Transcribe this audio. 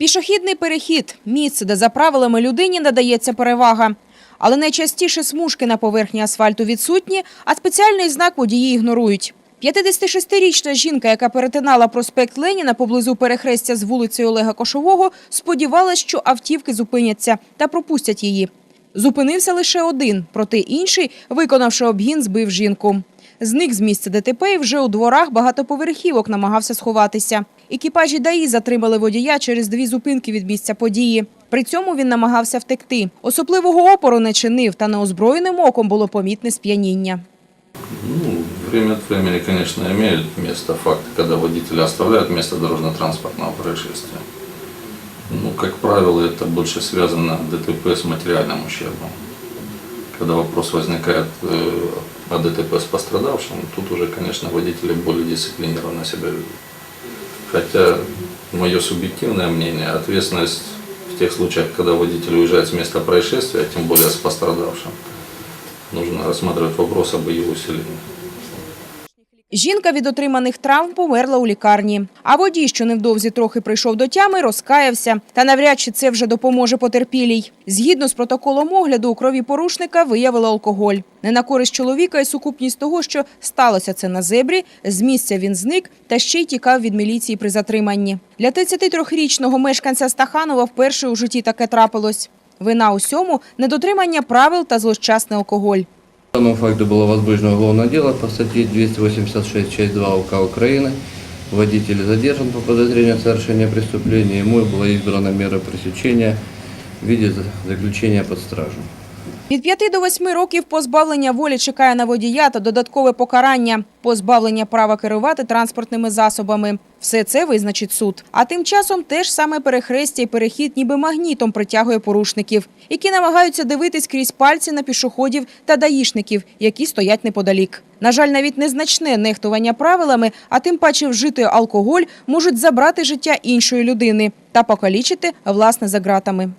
Пішохідний перехід місце, де за правилами людині надається перевага. Але найчастіше смужки на поверхні асфальту відсутні, а спеціальний знак водії ігнорують. 56-річна жінка, яка перетинала проспект Леніна поблизу перехрестя з вулицею Олега Кошового, сподівалась, що автівки зупиняться та пропустять її. Зупинився лише один, проте інший, виконавши обгін, збив жінку. Зник з місця ДТП і вже у дворах багатоповерхівок намагався сховатися. Екіпажі ДАІ затримали водія через дві зупинки від місця події. При цьому він намагався втекти. Особливого опору не чинив, та неозброєним оком було помітне сп'яніння. Ну, время от времени, конечно, имеют место факты, когда водители оставляют место дорожно-транспортного происшествия. Ну, как правило, это больше связано ДТП с материальным ущербом. Когда вопрос возникает о ДТП с пострадавшим, тут уже, конечно, водители более дисциплинированно себя ведут. Хотя, мое субъективное мнение, ответственность в тех случаях, когда водитель уезжает с места происшествия, тем более с пострадавшим, нужно рассматривать вопрос об ее усилении. Жінка від отриманих травм померла у лікарні. А водій, що невдовзі трохи прийшов до тями, розкаявся. Та навряд чи це вже допоможе потерпілій. Згідно з протоколом огляду, у крові порушника виявили алкоголь. Не на користь чоловіка і сукупність того, що сталося це на зебрі, з місця він зник та ще й тікав від міліції при затриманні. Для 33-річного мешканця Стаханова вперше у житті таке трапилось. Вина усьому – недотримання правил та злощасний алкоголь. По данному факту было возбуждено уголовное дело по статье 286 часть 2 УК Украины. Водитель задержан по подозрению в совершении преступления. Ему была избрана мера пресечения в виде за- заключения под стражу. Від 5 до 8 років позбавлення волі чекає на водія та додаткове покарання – позбавлення права керувати транспортними засобами. Все це визначить суд. А тим часом теж саме перехрестя і перехід ніби магнітом притягує порушників, які намагаються дивитись крізь пальці на пішоходів та даїшників, які стоять неподалік. На жаль, навіть незначне нехтування правилами, а тим паче вжитий алкоголь, можуть забрати життя іншої людини та покалічити власне за ґратами.